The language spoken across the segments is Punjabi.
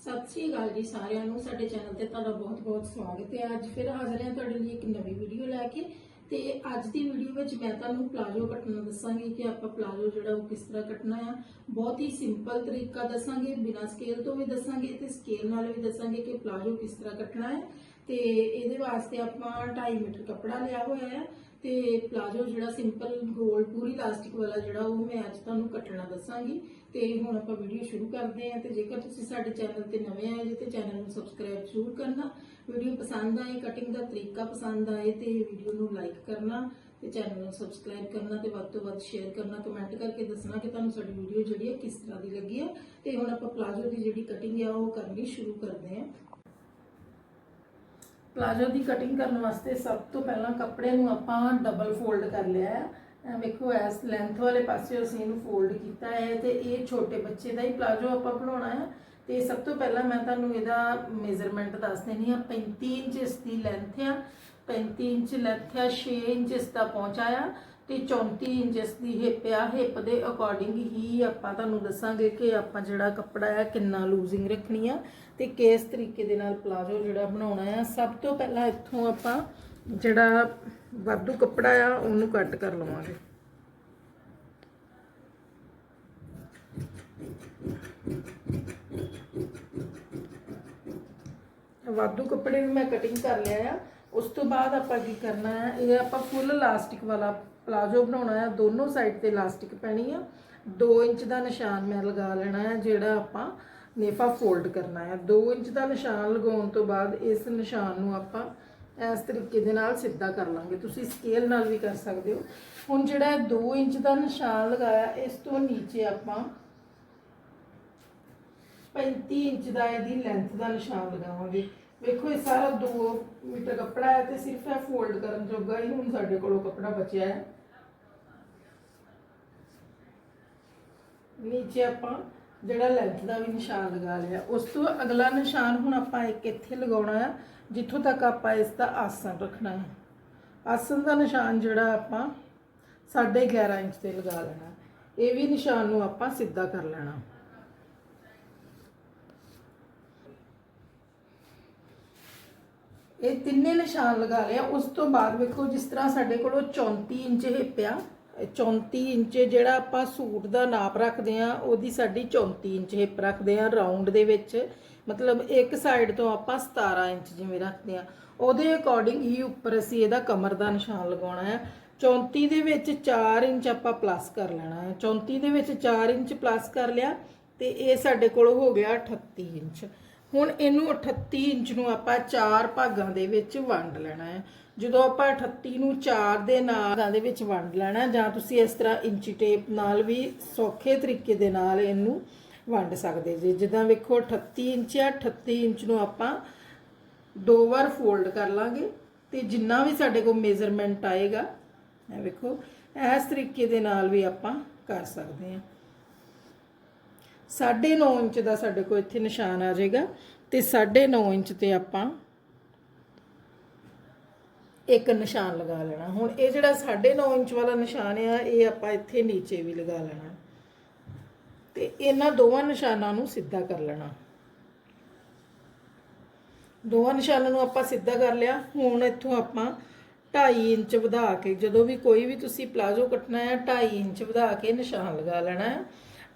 ਸਤਿ ਸ਼੍ਰੀ ਅਕਾਲ ਜੀ ਸਾਰਿਆਂ ਨੂੰ। ਸਾਡੇ ਚੈਨਲ ਤੇ ਤੁਹਾਡਾ ਬਹੁਤ-ਬਹੁਤ ਸਵਾਗਤ ਹੈ। ਅੱਜ ਫਿਰ ਹਾਜ਼ਰ ਹਾਂ ਤੁਹਾਡੇ ਲਈ ਇੱਕ ਨਵੀਂ ਵੀਡੀਓ ਲੈ ਕੇ। ਤੇ ਅੱਜ ਦੀ ਵੀਡੀਓ ਵਿੱਚ ਮੈਂ ਤੁਹਾਨੂੰ ਪਲਾਜੋ ਕੱਟਣਾ ਦੱਸਾਂਗੀ ਕਿ ਆਪਾਂ ਪਲਾਜੋ ਜਿਹੜਾ ਉਹ ਕਿਸ ਤਰ੍ਹਾਂ ਕੱਟਣਾ ਆ। ਬਹੁਤ ਹੀ ਸਿੰਪਲ ਤਰੀਕਾ ਦੱਸਾਂਗੇ, ਬਿਨਾਂ ਸਕੇਲ ਤੋਂ ਵੀ ਦੱਸਾਂਗੇ ਤੇ ਸਕੇਲ ਨਾਲ ਵੀ ਦੱਸਾਂਗੇ ਕਿ ਪਲਾਜੋ ਕਿਸ ਤਰ੍ਹਾਂ ਕੱਟਣਾ ਹੈ। ਤੇ ਇਹਦੇ ਵਾਸਤੇ ਆਪਾਂ 2.5 ਮੀਟਰ ਕੱਪੜਾ ਲਿਆ ਹੋਇਆ ਹੈ ਤੇ ਪਲਾਜੋ ਜਿਹੜਾ ਸਿੰਪਲ ਗੋਲ ਪੂਰੀ ਇਲਾਸਟਿਕ ਵਾਲਾ ਜਿਹੜਾ ਉਹ ਮੈਂ ਅੱਜ ਤੁਹਾਨੂੰ ਕੱਟਣਾ ਦੱਸਾਂਗੀ। ਤੇ ਹੁਣ ਆਪਾਂ ਵੀਡੀਓ ਸ਼ੁਰੂ ਕਰਦੇ ਹਾਂ ਤੇ ਜੇਕਰ ਤੁਸੀਂ ਸਾਡੇ ਚੈਨਲ ਤੇ ਨਵੇਂ ਆਏ ਜੇ ਤੇ ਚੈਨਲ ਨੂੰ ਸਬਸਕ੍ਰਾਈਬ ਜ਼ਰੂਰ ਕਰਨਾ। ਵੀਡੀਓ ਪਸੰਦ ਆਏ ਕਟਿੰਗ ਦਾ ਤਰੀਕਾ ਪਸੰਦ ਆਏ ਤੇ ਵੀਡੀਓ ਨੂੰ ਲਾਈਕ ਕਰਨਾ ਤੇ ਚੈਨਲ ਨੂੰ ਸਬਸਕ੍ਰਾਈਬ ਕਰਨਾ ਤੇ ਵੱਧ ਤੋਂ ਵੱਧ ਸ਼ੇਅਰ ਕਰਨਾ ਕਮੈਂਟ ਕਰਕੇ ਦੱਸਣਾ ਕਿ ਤੁਹਾਨੂੰ ਸਾਡੀ ਵੀਡੀਓ ਜਿਹੜੀ ਹੈ ਕਿਸ ਤਰ੍ਹਾਂ ਦੀ ਲੱਗੀ ਹੈ। ਤੇ ਹੁਣ ਆਪਾਂ ਪਲਾਜੋ ਦੀ ਜਿਹੜੀ ਕਟਿੰਗ ਹੈ ਉਹ ਕਰਨੀ ਸ਼ੁਰੂ ਕਰਦੇ ਹਾਂ। ਪਲਾਜੋ ਦੀ ਕਟਿੰਗ ਕਰਨ ਵਾਸਤੇ ਸਭ ਤੋਂ ਪਹਿਲਾਂ ਕੱਪੜੇ ਨੂੰ ਆਪਾਂ ਡਬਲ ਫੋਲਡ ਕਰ ਲਿਆ ਹੈ। ਵੇਖੋ, ਇਸ ਲੈਂਥ ਵਾਲੇ ਪਾਸੇ ਅਸੀਂ ਇਹਨੂੰ ਫੋਲਡ ਕੀਤਾ ਹੈ ਤੇ ਇਹ ਛੋਟੇ ਬੱਚੇ ਦਾ ਹੀ ਪਲਾਜੋ ਆਪਾਂ ਬਣਾਉਣਾ ਹੈ। ਤੇ ਸਭ ਤੋਂ ਪਹਿਲਾਂ ਮੈਂ ਤੁਹਾਨੂੰ ਇਹਦਾ ਮੇਜ਼ਰਮੈਂਟ ਦੱਸ ਦੇਣੀ ਆ। 35 ਇੰਚ ਇਸ ਦੀ ਲੈਂਥ ਆ 35 ਇੰਚ ਲੈਂਥ ਆ 6 ਇੰਚ ਇਸ ਦਾ ਪਹੁੰਚਾ ਆ ਤੇ 34 ਇੰਚ ਇਸ ਦੀ ਹਿੱਪ ਆ। ਹਿੱਪ ਦੇ ਅਕੋਰਡਿੰਗ ਹੀ ਆਪਾਂ ਤੁਹਾਨੂੰ ਦੱਸਾਂਗੇ ਕਿ ਆਪਾਂ ਜਿਹੜਾ ਕੱਪੜਾ ਆ, ਕਿੰਨਾ ਲੂਜ਼ਿੰਗ ਰੱਖਣੀ ਆ ਤੇ ਕਿਸ ਤਰੀਕੇ ਦੇ ਨਾਲ ਪਲਾਜੋ ਜਿਹੜਾ ਬਣਾਉਣਾ ਆ। ਸਭ ਤੋਂ ਪਹਿਲਾਂ ਇੱਥੋਂ ਆਪਾਂ ਜਿਹੜਾ ਵਾਧੂ ਕੱਪੜਾ ਆ, ਉਹਨੂੰ ਕੱਟ ਕਰ ਲਵਾਂਗੇ। ਵਾਧੂ ਕੱਪੜੇ ਨੂੰ ਮੈਂ ਕਟਿੰਗ ਕਰ ਲਿਆ ਆ। ਉਸ ਤੋਂ ਬਾਅਦ ਆਪਾਂ ਕੀ ਕਰਨਾ ਹੈ ਇਹ ਆਪਾਂ ਫੁੱਲ ਇਲਾਸਟਿਕ ਵਾਲਾ ਪਲਾਜੋ ਬਣਾਉਣਾ ਆ। ਦੋਨੋਂ ਸਾਈਡ ਤੇ ਇਲਾਸਟਿਕ ਪੈਣੀ ਆ। 2 ਇੰਚ ਦਾ ਨਿਸ਼ਾਨ ਮੈਂ ਲਗਾ ਲੈਣਾ ਹੈ ਜਿਹੜਾ ਆਪਾਂ ਨੇਫਾ ਫੋਲਡ ਕਰਨਾ ਹੈ 2 ਇੰਚ ਦਾ ਨਿਸ਼ਾਨ ਲਗਾਉਣ ਤੋਂ ਬਾਅਦ ਇਸ ਨਿਸ਼ਾਨ ਨੂੰ ਆਪਾਂ ਇਸ ਤਰੀਕੇ ਦੇ ਨਾਲ ਸਿੱਧਾ ਕਰ ਲਾਂਗੇ। ਤੁਸੀਂ ਸਕੇਲ ਨਾਲ ਵੀ ਕਰ ਸਕਦੇ ਹੋ। ਹੁਣ ਜਿਹੜਾ 2 ਇੰਚ ਦਾ ਨਿਸ਼ਾਨ ਲਗਾਇਆ, ਇਸ ਤੋਂ ਨੀਚੇ ਆਪਾਂ 35 ਇੰਚ ਦਾ ਇਹਦੀ ਲੈਂਥ ਦਾ ਨਿਸ਼ਾਨ ਲਗਾਵਾਂਗੇ। ਵੇਖੋ, ਇਹ ਸਾਰਾ 2 ਮੀਟਰ ਕੱਪੜਾ ਹੈ ਤੇ ਸਿਰਫ ਇਹ ਫੋਲਡ ਕਰਨ ਜੋਗਾ ਹੀ ਹੁਣ ਸਾਡੇ ਕੋਲੋਂ ਕੱਪੜਾ ਬਚਿਆ ਹੈ। ਨੀਚੇ ਆਪਾਂ ਜਿਹੜਾ ਲੈਂਥ ਦਾ ਵੀ ਨਿਸ਼ਾਨ ਲਗਾ ਲਿਆ, ਉਸ ਤੋਂ ਅਗਲਾ ਨਿਸ਼ਾਨ ਹੁਣ ਆਪਾਂ ਇੱਕ ਇੱਥੇ ਲਗਾਉਣਾ ਹੈ ਜਿੱਥੋਂ ਤੱਕ ਆਪਾਂ ਇਸ ਦਾ ਆਸਣ ਰੱਖਣਾ ਹੈ। ਆਸਨ ਦਾ ਨਿਸ਼ਾਨ ਜਿਹੜਾ ਆਪਾਂ 11.5 ਇੰਚ ਤੇ ਲਗਾ ਲੈਣਾ ਇਹ ਵੀ ਨਿਸ਼ਾਨ ਨੂੰ ਆਪਾਂ ਸਿੱਧਾ ਕਰ ਲੈਣਾ। ਇਹ ਤਿੰਨੇ ਨਿਸ਼ਾਨ ਲਗਾ ਲਿਆ ਉਸ ਤੋਂ ਬਾਅਦ ਵੇਖੋ ਜਿਸ ਤਰ੍ਹਾਂ ਸਾਡੇ ਕੋਲੋਂ 34 ਇੰਚ ਹਿੱਪ ਆ 34 ਇੰਚ ਜਿਹੜਾ ਆਪਾਂ ਸੂਟ ਦਾ ਨਾਪ ਰੱਖਦੇ ਆ ਉਹਦੀ ਸਾਡੀ 34 ਇੰਚ ਹਿੱਪ ਰੱਖਦੇ ਆ ਰਾਉਂਡ ਦੇ ਵਿੱਚ। ਮਤਲਬ ਇੱਕ ਸਾਈਡ ਤੋਂ ਆਪਾਂ 17 ਇੰਚ ਜਿਵੇਂ ਰੱਖਦੇ ਆ ਉਹਦੇ ਅਕੋਰਡਿੰਗ ਹੀ ਉੱਪਰ ਅਸੀਂ ਇਹਦਾ ਕਮਰ ਦਾ ਨਿਸ਼ਾਨ ਲਗਾਉਣਾ ਹੈ। 34 ਦੇ ਵਿੱਚ 4 ਇੰਚ ਆਪਾਂ ਪਲੱਸ ਕਰ ਲੈਣਾ ਹੈ। 34 ਦੇ ਵਿੱਚ 4 ਇੰਚ ਪਲੱਸ ਕਰ ਲਿਆ ਤੇ ਇਹ ਸਾਡੇ ਕੋਲ ਹੋ ਗਿਆ 38 ਇੰਚ। ਹੁਣ ਇਹਨੂੰ 38 ਇੰਚ ਨੂੰ ਆਪਾਂ ਚਾਰ ਭਾਗਾਂ ਦੇ ਵਿੱਚ ਵੰਡ ਲੈਣਾ ਹੈ। ਜਦੋਂ ਆਪਾਂ 38 ਨੂੰ 4 ਦੇ ਨਾਲ ਦੇ ਵਿੱਚ ਵੰਡ ਲੈਣਾ, ਜਾਂ ਤੁਸੀਂ ਇਸ ਤਰ੍ਹਾਂ ਇੰਚੀ ਟੇਪ ਨਾਲ ਵੀ ਸੌਖੇ ਤਰੀਕੇ ਦੇ ਨਾਲ ਇਹਨੂੰ ਵੰਡ ਸਕਦੇ ਜੀ। ਜਿੱਦਾਂ ਵੇਖੋ 38 ਇੰਚ ਆ 38 ਇੰਚ ਨੂੰ ਆਪਾਂ ਦੋ ਵਾਰ ਫੋਲਡ ਕਰ ਲਾਂਗੇ ਤੇ ਜਿੰਨਾ ਵੀ ਸਾਡੇ ਕੋਲ ਮੇਜ਼ਰਮੈਂਟ ਆਏਗਾ, ਇਹ ਵੇਖੋ, ਇਸ ਤਰੀਕੇ ਦੇ ਨਾਲ ਵੀ ਆਪਾਂ ਕਰ ਸਕਦੇ ਹਾਂ। 9.5 ਇੰਚ ਦਾ ਸਾਡੇ ਕੋਲ ਇੱਥੇ ਨਿਸ਼ਾਨ ਆ ਜਾਏਗਾ ਤੇ 9.5 ਇੰਚ ਤੇ ਆਪਾਂ ਇੱਕ ਨਿਸ਼ਾਨ ਲਗਾ ਲੈਣਾ। ਹੁਣ ਇਹ ਜਿਹੜਾ 9.5 ਇੰਚ ਵਾਲਾ ਨਿਸ਼ਾਨ ਆ, ਇਹ ਆਪਾਂ ਇੱਥੇ ਨੀਚੇ ਵੀ ਲਗਾ ਲੈਣਾ। ਤੇ ਇਹਨਾਂ ਦੋਵਾਂ ਨਿਸ਼ਾਨਾਂ ਨੂੰ ਸਿੱਧਾ ਕਰ ਲੈਣਾ। ਦੋਵਾਂ ਨਿਸ਼ਾਨਾਂ ਨੂੰ ਆਪਾਂ ਸਿੱਧਾ ਕਰ ਲਿਆ। ਹੁਣ ਇੱਥੋਂ ਆਪਾਂ 2.5 ਇੰਚ ਵਧਾ ਕੇ, ਜਦੋਂ ਵੀ ਕੋਈ ਵੀ ਤੁਸੀਂ ਪਲਾਜ਼ੋ ਕੱਟਣਾ ਹੈ 2.5 ਇੰਚ ਵਧਾ ਕੇ ਨਿਸ਼ਾਨ ਲਗਾ ਲੈਣਾ ਹੈ।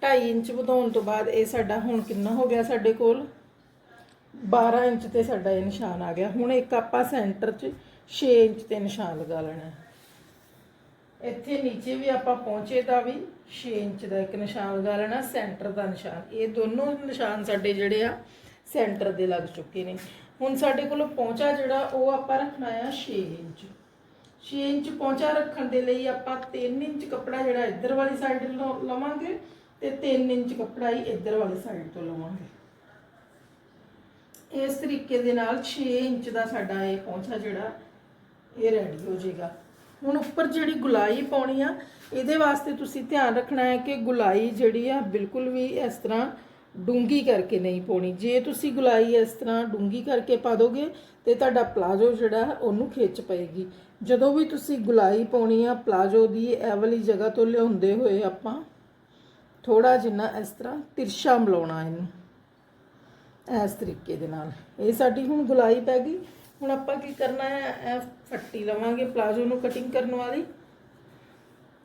2.5 ਇੰਚ ਵਧਾਉਣ ਤੋਂ ਬਾਅਦ ਇਹ ਸਾਡਾ ਹੁਣ ਕਿੰਨਾ ਹੋ ਗਿਆ ਸਾਡੇ ਕੋਲ? 12 ਇੰਚ ਤੇ ਸਾਡਾ ਇਹ ਨਿਸ਼ਾਨ ਆ ਗਿਆ। ਹੁਣ ਇੱਕ ਆਪਾਂ ਸੈਂਟਰ 'ਚ 6 ਇੰਚ ਤੇ ਨਿਸ਼ਾਨ ਲਗਾ ਲੈਣਾ ਇੱਥੇ ਨੀਚੇ ਵੀ ਆਪਾਂ ਪਹੁੰਚੇ ਦਾ ਵੀ 6 ਇੰਚ ਦਾ ਇੱਕ ਨਿਸ਼ਾਨ ਲਗਾ ਲੈਣਾ, ਸੈਂਟਰ ਦਾ ਨਿਸ਼ਾਨ। ਇਹ ਦੋਨੋਂ ਨਿਸ਼ਾਨ ਸਾਡੇ ਜਿਹੜੇ ਆ ਸੈਂਟਰ ਦੇ ਲੱਗ ਚੁੱਕੇ ਨੇ। ਹੁਣ ਸਾਡੇ ਕੋਲ ਪਹੁੰਚਾ ਜਿਹੜਾ, ਉਹ ਆਪਾਂ ਰੱਖਣਾ ਆ 6 ਇੰਚ। 6 ਇੰਚ ਪਹੁੰਚਾ ਰੱਖਣ ਦੇ ਲਈ ਆਪਾਂ 3 ਇੰਚ ਕੱਪੜਾ ਜਿਹੜਾ ਇੱਧਰ ਵਾਲੀ ਸਾਈਡ ਲਵਾਂਗੇ। ਤੇ 3 ਇੰਚ ਕੱਪੜਾ ਹੀ ਇੱਧਰ ਵਾਲੀ ਸਾਈਡ ਤੋਂ ਲਵਾਂਗੇ। ਇਸ ਤਰੀਕੇ ਦੇ ਨਾਲ 6 ਇੰਚ ਦਾ ਸਾਡਾ ਇਹ ਪਹੁੰਚਾ ਜਿਹੜਾ, ਇਹ ਰੈਡੀ ਹੋ ਜਾਏਗਾ। ਹੁਣ ਉੱਪਰ ਜਿਹੜੀ ਗੁਲਾਈ ਪਾਉਣੀ ਆ, ਇਹਦੇ ਵਾਸਤੇ ਤੁਸੀਂ ਧਿਆਨ ਰੱਖਣਾ ਹੈ ਕਿ ਗੁਲਾਈ ਜਿਹੜੀ ਆ ਬਿਲਕੁਲ ਵੀ ਇਸ ਤਰ੍ਹਾਂ ਡੂੰਗੀ ਕਰਕੇ ਨਹੀਂ ਪਾਉਣੀ। ਜੇ ਤੁਸੀਂ ਗੁਲਾਈ ਇਸ ਤਰ੍ਹਾਂ ਡੂੰਗੀ ਕਰਕੇ ਪਾ ਦੋਗੇ, ਤੇ ਤੁਹਾਡਾ ਪਲਾਜੋ ਜਿਹੜਾ, ਉਹਨੂੰ ਖਿੱਚ ਪਏਗੀ। ਜਦੋਂ ਵੀ ਤੁਸੀਂ ਗੁਲਾਈ ਪਾਉਣੀ ਆ, ਪਲਾਜੋ ਦੀ ਇਹ ਵਾਲੀ ਜਗ੍ਹਾ ਤੋਂ ਲਿਆਉਂਦੇ ਹੋਏ ਆਪਾਂ ਥੋੜਾ ਜਿੰਨਾ ਇਸ ਤਰ੍ਹਾਂ ਤਿਰਛਾ ਮਿਲਾਉਣਾ ਇਹਨੂੰ, ਇਸ ਤਰੀਕੇ ਦੇ ਨਾਲ। ਇਹ ਸਾਡੀ ਹੁਣ ਗੁਲਾਈ ਪੈ ਗਈ। ਹੁਣ ਆਪਾਂ ਕੀ ਕਰਨਾ ਹੈ, ਇਹ ਫੱਟੀ ਲਵਾਂਗੇ ਪਲਾਜ਼ੋ ਨੂੰ ਕਟਿੰਗ ਕਰਨ ਵਾਲੀ।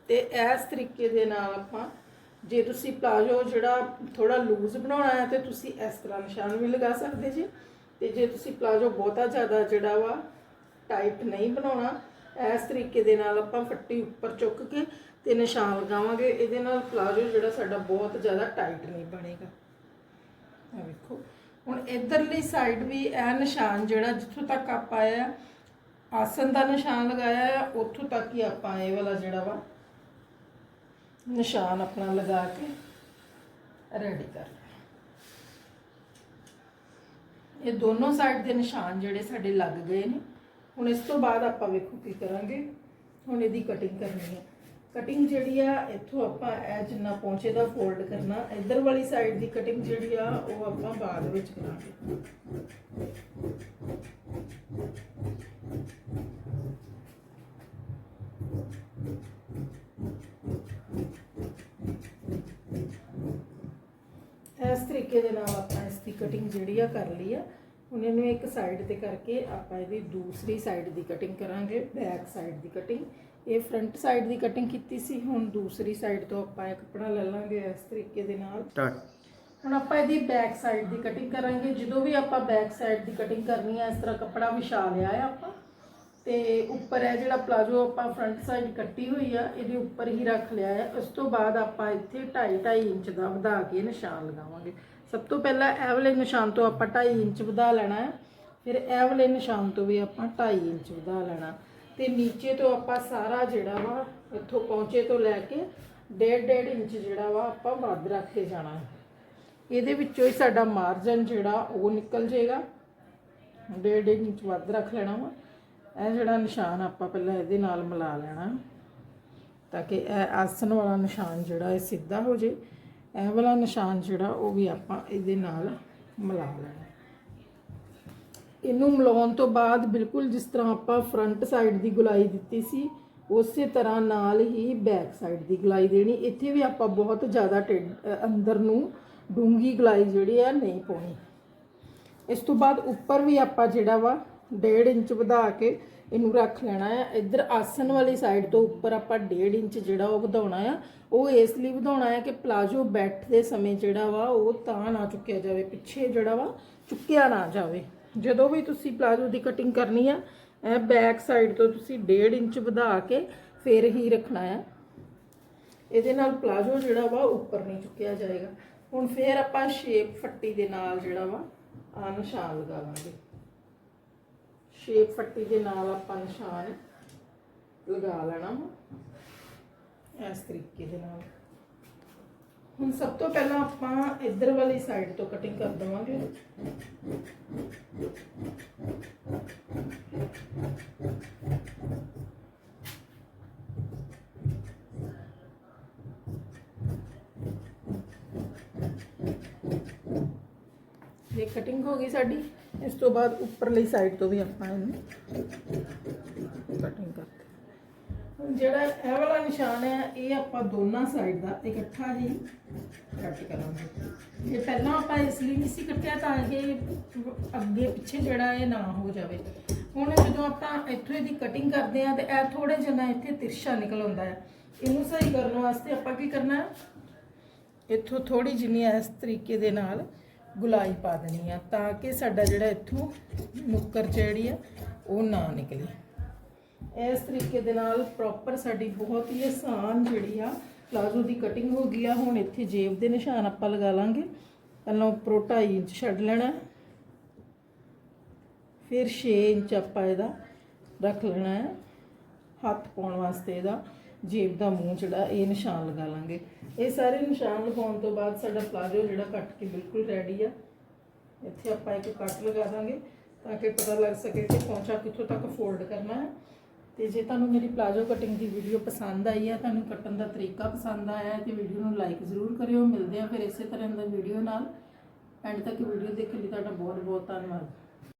ਤੇ ਇਸ ਤਰੀਕੇ ਦੇ ਨਾਲ ਆਪਾਂ, ਜੇ ਤੁਸੀਂ ਪਲਾਜ਼ੋ ਜਿਹੜਾ ਥੋੜਾ ਲੂਜ਼ ਬਣਾਉਣਾ ਹੈ, ਤੇ ਤੁਸੀਂ ਇਸ ਤਰ੍ਹਾਂ ਨਿਸ਼ਾਨ ਵੀ ਲਗਾ ਸਕਦੇ ਜੀ। ਤੇ ਜੇ ਤੁਸੀਂ ਪਲਾਜ਼ੋ ਬਹੁਤਾ ਜ਼ਿਆਦਾ ਜਿਹੜਾ ਵਾ ਟਾਈਟ ਨਹੀਂ ਬਣਾਉਣਾ, ਇਸ ਤਰੀਕੇ ਦੇ ਨਾਲ ਆਪਾਂ ਫੱਟੀ ਉੱਪਰ ਚੁੱਕ ਕੇ ਤੇ ਨਿਸ਼ਾਨ ਲਗਾਵਾਂਗੇ, ਇਹਦੇ ਨਾਲ ਪਲਾਜ਼ੋ ਜਿਹੜਾ ਸਾਡਾ ਬਹੁਤ ਜ਼ਿਆਦਾ ਟਾਈਟ ਨਹੀਂ ਬਣੇਗਾ। ਆ ਵੇਖੋ। ਹੁਣ ਇਧਰਲੀ ਸਾਈਡ ਵੀ ਇਹ ਨਿਸ਼ਾਨ ਜਿਹੜਾ ਜਿੱਥੋਂ ਤੱਕ ਆਪਾਂ ਆਇਆ ਆਸਨ ਦਾ ਨਿਸ਼ਾਨ ਲਗਾਇਆ ਹੈ ਉੱਥੋਂ ਤੱਕ ਹੀ ਆਪਾਂ ਇਹ ਵਾਲਾ ਜਿਹੜਾ ਵਾ ਨਿਸ਼ਾਨ ਆਪਣਾ ਲਗਾ ਕੇ ਰੈਡੀ ਕਰ ਲਿਆ ਇਹ ਦੋਨੋਂ ਸਾਈਡ ਦੇ ਨਿਸ਼ਾਨ ਜਿਹੜੇ ਸਾਡੇ ਲੱਗ ਗਏ ਨੇ। ਹੁਣ ਇਸ ਤੋਂ ਬਾਅਦ ਆਪਾਂ ਵੇਖੋ ਕੀ ਕਰਾਂਗੇ। ਹੁਣ ਇਹਦੀ ਕਟਿੰਗ ਕਰਨੀ ਹੈ। ਕਟਿੰਗ ਜਿਹੜੀ ਆ, ਇੱਥੋਂ ਆਪਾਂ ਇਹ ਜਿੰਨਾ ਪਹੁੰਚੇ ਦਾ ਫੋਲਡ ਕਰਨਾ, ਇੱਧਰ ਵਾਲੀ ਸਾਈਡ ਦੀ ਕਟਿੰਗ ਜਿਹੜੀ ਆ, ਉਹ ਆਪਾਂ ਬਾਅਦ ਵਿੱਚ ਕਰਾਂਗੇ। ਇਸ ਤਰੀਕੇ ਦੇ ਨਾਲ ਆਪਾਂ ਇਸ ਦੀ ਕਟਿੰਗ ਜਿਹੜੀ ਆ ਕਰ ਲਈ ਆ। ਹੁਣ ਇਹਨੂੰ ਇੱਕ ਸਾਈਡ ਤੇ ਕਰਕੇ ਆਪਾਂ ਇਹਦੀ ਦੂਸਰੀ ਸਾਈਡ ਦੀ ਕਟਿੰਗ ਕਰਾਂਗੇ ਬੈਕ ਸਾਈਡ ਦੀ ਕਟਿੰਗ ਇਹ ਫਰੰਟ ਸਾਈਡ ਦੀ ਕਟਿੰਗ ਕੀਤੀ ਸੀ ਹੁਣ ਦੂਸਰੀ ਸਾਈਡ ਤੋਂ ਆਪਾਂ ਇਹ ਕੱਪੜਾ ਲੈ ਲਾਂਗੇ ਇਸ ਤਰੀਕੇ ਦੇ ਨਾਲ। ਹੁਣ ਆਪਾਂ ਇਹਦੀ ਬੈਕ ਸਾਈਡ ਦੀ ਕਟਿੰਗ ਕਰਾਂਗੇ। ਜਦੋਂ ਵੀ ਆਪਾਂ ਬੈਕ ਸਾਈਡ ਦੀ ਕਟਿੰਗ ਕਰਨੀ ਹੈ ਇਸ ਤਰ੍ਹਾਂ ਕੱਪੜਾ ਵਿਛਾ ਲਿਆ ਹੈ ਆਪਾਂ। ਤੇ ਉੱਪਰ ਇਹ ਜਿਹੜਾ ਪਲਾਜੋ ਆਪਾਂ ਫਰੰਟ ਸਾਈਡ ਕੱਟੀ ਹੋਈ ਆ ਇਹਦੇ ਉੱਪਰ ਹੀ ਰੱਖ ਲਿਆ ਹੈ ਉਸ ਤੋਂ ਬਾਅਦ ਆਪਾਂ ਇੱਥੇ 2.5 2.5 ਇੰਚ ਦਾ ਵਧਾ ਕੇ ਨਿਸ਼ਾਨ ਲਗਾਵਾਂਗੇ। ਸਭ ਤੋਂ ਪਹਿਲਾਂ ਇਹ ਵਾਲੇ ਨਿਸ਼ਾਨ ਤੋਂ ਆਪਾਂ 2.5 ਇੰਚ ਵਧਾ ਲੈਣਾ ਹੈ ਫਿਰ ਇਹ ਵਾਲੇ ਨਿਸ਼ਾਨ ਤੋਂ ਵੀ ਆਪਾਂ 2.5 ਇੰਚ ਵਧਾ ਲੈਣਾ। ਤੇ ਨੀਚੇ ਤੋਂ ਆਪਾਂ ਸਾਰਾ ਜਿਹੜਾ ਵਾ, ਇੱਥੋਂ ਪਹੁੰਚੇ ਤੋਂ ਲੈ ਕੇ ਡੇਢ ਡੇਢ ਇੰਚ ਜਿਹੜਾ ਵਾ ਆਪਾਂ ਵੱਧ ਰੱਖ ਕੇ ਜਾਣਾ ਹੈ। ਇਹਦੇ ਵਿੱਚੋਂ ਹੀ ਸਾਡਾ ਮਾਰਜਨ ਜਿਹੜਾ ਉਹ ਨਿਕਲ ਜਾਏਗਾ। ਡੇਢ ਇੰਚ ਵੱਧ ਰੱਖ ਲੈਣਾ ਵਾ। ਇਹ ਜਿਹੜਾ ਨਿਸ਼ਾਨ ਆਪਾਂ ਪਹਿਲਾਂ ਇਹਦੇ ਨਾਲ ਮਿਲਾ ਲੈਣਾ। ਤਾਂ ਕਿ ਇਹ ਆਸਨ ਵਾਲਾ ਨਿਸ਼ਾਨ ਜਿਹੜਾ ਇਹ ਸਿੱਧਾ ਹੋ ਜੇ ਇਹ ਵਾਲਾ ਨਿਸ਼ਾਨ ਜਿਹੜਾ ਉਹ ਵੀ ਆਪਾਂ ਇਹਦੇ ਨਾਲ ਮਿਲਾ ਲੈਣਾ। ਇਹਨੂੰ ਮਿਲਾਉਣ ਤੋਂ ਬਾਅਦ ਬਿਲਕੁਲ ਜਿਸ ਤਰ੍ਹਾਂ ਆਪਾਂ ਫਰੰਟ ਸਾਈਡ ਦੀ ਗੁਲਾਈ ਦਿੱਤੀ ਸੀ, ਉਸੇ ਤਰ੍ਹਾਂ ਨਾਲ ਹੀ ਬੈਕ ਸਾਈਡ ਦੀ ਗੁਲਾਈ ਦੇਣੀ। ਇੱਥੇ ਵੀ ਆਪਾਂ ਬਹੁਤ ਜ਼ਿਆਦਾ ਟੇਢ- ਅੰਦਰ ਨੂੰ ਡੂੰਗੀ ਗਲਾਈ ਜਿਹੜੀ ਆ ਨਹੀਂ ਪਾਉਣੀ। ਇਸ ਤੋਂ ਬਾਅਦ ਉੱਪਰ ਵੀ ਆਪਾਂ ਜਿਹੜਾ ਵਾ 1.5 ਇੰਚ ਵਧਾ ਕੇ ਇਹਨੂੰ ਰੱਖ ਲੈਣਾ ਆ। ਇੱਧਰ ਆਸਨ ਵਾਲੀ ਸਾਈਡ ਤੋਂ ਉੱਪਰ ਆਪਾਂ 1.5 ਇੰਚ ਜਿਹੜਾ ਉਹ ਵਧਾਉਣਾ ਆ। ਉਹ ਇਸ ਲਈ ਵਧਾਉਣਾ ਆ ਕਿ ਪਲਾਜੋ ਬੈਠਦੇ ਸਮੇਂ ਜਿਹੜਾ ਵਾ ਉਹ ਤਾਂ ਨਾ ਚੁੱਕਿਆ ਜਾਵੇ, ਪਿੱਛੇ ਜਿਹੜਾ ਵਾ ਚੁੱਕਿਆ ਨਾ ਜਾਵੇ। ਜਦੋਂ ਵੀ ਤੁਸੀਂ ਪਲਾਜੋ ਦੀ ਕਟਿੰਗ ਕਰਨੀ ਆ, ਇਹ ਬੈਕ ਸਾਈਡ ਤੋਂ ਤੁਸੀਂ 1.5 ਇੰਚ ਵਧਾ ਕੇ ਫਿਰ ਹੀ ਰੱਖਣਾ ਆ। ਇਹਦੇ ਨਾਲ ਪਲਾਜੋ ਜਿਹੜਾ ਵਾ ਉੱਪਰ ਨਹੀਂ ਚੁੱਕਿਆ ਜਾਏਗਾ। ਹੁਣ ਫੇਰ ਆਪਾਂ ਸ਼ੇਪ ਫੱਟੀ ਦੇ ਨਾਲ ਜਿਹੜਾ ਵਾ ਆ ਨਿਸ਼ਾਨ ਲਗਾਵਾਂਗੇ। ਸ਼ੇਪ ਫੱਟੀ ਦੇ ਨਾਲ ਆਪਾਂ ਨਿਸ਼ਾਨ ਲਗਾ ਲੈਣਾ ਵਾ, ਇਸ ਤਰੀਕੇ ਦੇ ਨਾਲ। ਹੁਣ ਸਭ ਤੋਂ ਪਹਿਲਾਂ ਆਪਾਂ ਇੱਧਰ ਵਾਲੀ ਸਾਈਡ ਤੋਂ ਕਟਿੰਗ ਕਰ ਦਵਾਂਗੇ। ਕਟਿੰਗ ਹੋ ਗਈ ਸਾਡੀ, ਇਸ ਤੋਂ ਬਾਅਦ ਉੱਪਰਲੀ ਸਾਈਡ ਤੋਂ ਵੀ ਆਪਾਂ ਇਹਨੂੰ ਕਟਿੰਗ ਕਰਦੇ ਜਿਹੜਾ ਇਹ ਵਾਲਾ ਨਿਸ਼ਾਨ ਹੈ, ਇਹ ਆਪਾਂ ਦੋਨਾਂ ਸਾਈਡ ਦਾ ਇਕੱਠਾ ਹੀ ਕੱਟ ਕਰਾਂਗੇ। ਇਹ ਪਹਿਲਾਂ ਆਪਾਂ ਇਸ ਲਈ ਨਹੀਂ ਸੀ ਕੱਟਿਆ, ਤਾਂ ਕਿ ਅੱਗੇ ਪਿੱਛੇ ਜਿਹੜਾ ਇਹ ਨਾ ਹੋ ਜਾਵੇ। ਹੁਣ ਜਦੋਂ ਆਪਾਂ ਇੱਥੋਂ ਇਹਦੀ ਕਟਿੰਗ ਕਰਦੇ ਆ ਤੇ ਇਹ ਥੋੜੇ ਜਿਹਾ ਇੱਥੇ ਤਿਰਛਾ ਨਿਕਲ ਆਉਂਦਾ ਹੈ। ਇਹਨੂੰ ਸਹੀ ਕਰਨ ਵਾਸਤੇ ਆਪਾਂ ਕੀ ਕਰਨਾ ਇੱਥੋਂ ਥੋੜੀ ਜਿੰਨੀ ਇਸ ਤਰੀਕੇ ਦੇ ਨਾਲ ਗੁਲਾਈ ਪਾ ਦੇਣੀ ਆ ਤਾਂ ਕਿ ਸਾਡਾ ਜਿਹੜਾ ਇੱਥੋਂ ਨੁੱਕਰ ਜਿਹੜੀ ਆ, ਉਹ ਨਾ ਨਿਕਲੇ। ਇਸ ਤਰੀਕੇ ਦੇ ਨਾਲ ਪ੍ਰੋਪਰ ਸਾਡੀ ਬਹੁਤ ਹੀ ਆਸਾਨ ਜਿਹੜੀ ਆ ਪਲਾਜ਼ੋ ਦੀ ਕਟਿੰਗ ਹੋ ਗਈ ਆ। ਹੁਣ ਇੱਥੇ ਜੇਬ ਦੇ ਨਿਸ਼ਾਨ ਆਪਾਂ ਲਗਾ ਲਾਂਗੇ। ਪਹਿਲਾਂ ਉੱਪਰੋਂ 2.5 ਇੰਚ ਛੱਡ ਲੈਣਾ ਫਿਰ 6 ਇੰਚ ਆਪਾਂ ਇਹਦਾ ਰੱਖ ਲੈਣਾ ਹੈ। ਹੱਥ ਪਾਉਣ ਵਾਸਤੇ ਇਹਦਾ। ਜੇਬ ਦਾ ਮੂੰਹ ਜਿਹੜਾ, ਇਹ ਨਿਸ਼ਾਨ ਲਗਾ ਲਾਂਗੇ। ਇਹ ਸਾਰੇ ਨਿਸ਼ਾਨ ਲਗਾਉਣ ਤੋਂ ਬਾਅਦ ਸਾਡਾ ਪਲਾਜੋ ਜਿਹੜਾ ਕੱਟ ਕੇ ਬਿਲਕੁਲ ਰੈਡੀ ਆ। ਇੱਥੇ ਆਪਾਂ ਇੱਕ ਕੱਟ ਲਗਾ ਦਾਂਗੇ ਤਾਂ ਕਿ ਪਤਾ ਲੱਗ ਸਕੇ ਕਿ ਪੌਂਚਾ ਕਿੱਥੋਂ ਤੱਕ ਫੋਲਡ ਕਰਨਾ ਹੈ। ਤੇ ਜੇ ਤੁਹਾਨੂੰ ਮੇਰੀ ਪਲਾਜੋ ਕਟਿੰਗ ਦੀ ਵੀਡੀਓ ਪਸੰਦ ਆਈ ਹੈ ਤੁਹਾਨੂੰ ਕੱਟਣ ਦਾ ਤਰੀਕਾ ਪਸੰਦ ਆਇਆ ਹੈ, ਤੇ ਵੀਡੀਓ ਨੂੰ ਲਾਈਕ ਜ਼ਰੂਰ ਕਰਿਓ। ਮਿਲਦੇ ਆ ਫਿਰ ਇਸੇ ਤਰ੍ਹਾਂ ਦਾ ਵੀਡੀਓ ਨਾਲ। ਐਂਡ ਤੱਕ ਵੀਡੀਓ ਦੇਖਣ ਲਈ ਤੁਹਾਡਾ ਬਹੁਤ ਬਹੁਤ ਧੰਨਵਾਦ।